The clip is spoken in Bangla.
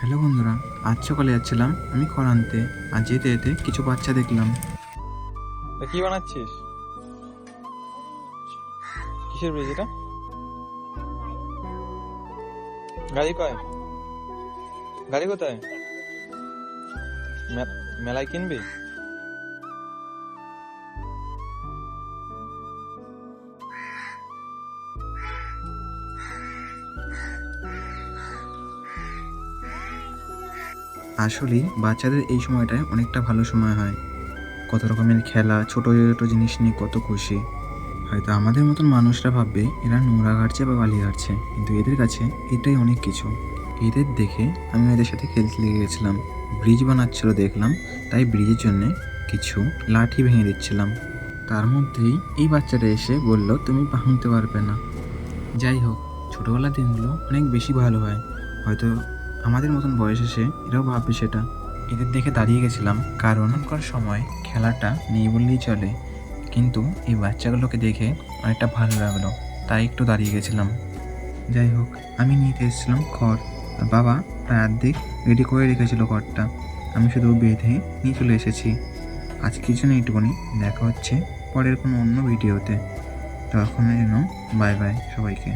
হ্যালো বন্ধুরা, আজ সকালে যাচ্ছিলাম আমি আনতে আর যেতে যেতে কিছু বাচ্চা দেখলাম। কি বানাচ্ছিস? কিসের ব্রিজ এটা? গাড়ি কয়? গাড়ি কোথায়? মেলায় কিনবি? আসলেই বাচ্চাদের এই সময়টায় অনেকটা ভালো সময় হয়। কত রকমের খেলা, ছোট, ছোটো জিনিস নিয়ে কত খুশি। হয়তো আমাদের মতন মানুষরা ভাববে, এরা নোংরা ঘাটছে বা বালি ঘাটছে। কিন্তু এদের কাছে এটাই অনেক কিছু। এদের দেখে আমি এদের সাথে খেলতে লেগে গেছিলাম। ব্রিজ বানাচ্ছিল দেখলাম, তাই ব্রিজের জন্যে কিছু লাঠি ভেঙে দিচ্ছিলাম। তার মধ্যেই এই বাচ্চাটা এসে বলল, তুমি ভাঙতে পারবে না। যাই হোক, ছোটোবেলার দিনগুলো অনেক বেশি ভালো হয়। হয়তো আমাদের মতন বয়স এসে এরাও ভাববে সেটা। এদের দেখে দাঁড়িয়ে গেছিলাম, কারণ এখনকার সময় খেলাটা নেই বললেই চলে। কিন্তু এই বাচ্চাগুলোকে দেখে অনেকটা ভালো লাগল, তাই একটু দাঁড়িয়ে গেছিলাম। যাই হোক, আমি নিতে এসেছিলাম খড়। আর বাবা প্রায় অর্ধেক রেডি করে রেখেছিল খড়টা। আমি শুধু বেঁধে নিয়ে চলে এসেছি। আজকের জন্য এইটুকুনি, দেখা হচ্ছে পরের কোনো অন্য ভিডিওতে তখন যেন বাই বাই সবাইকে।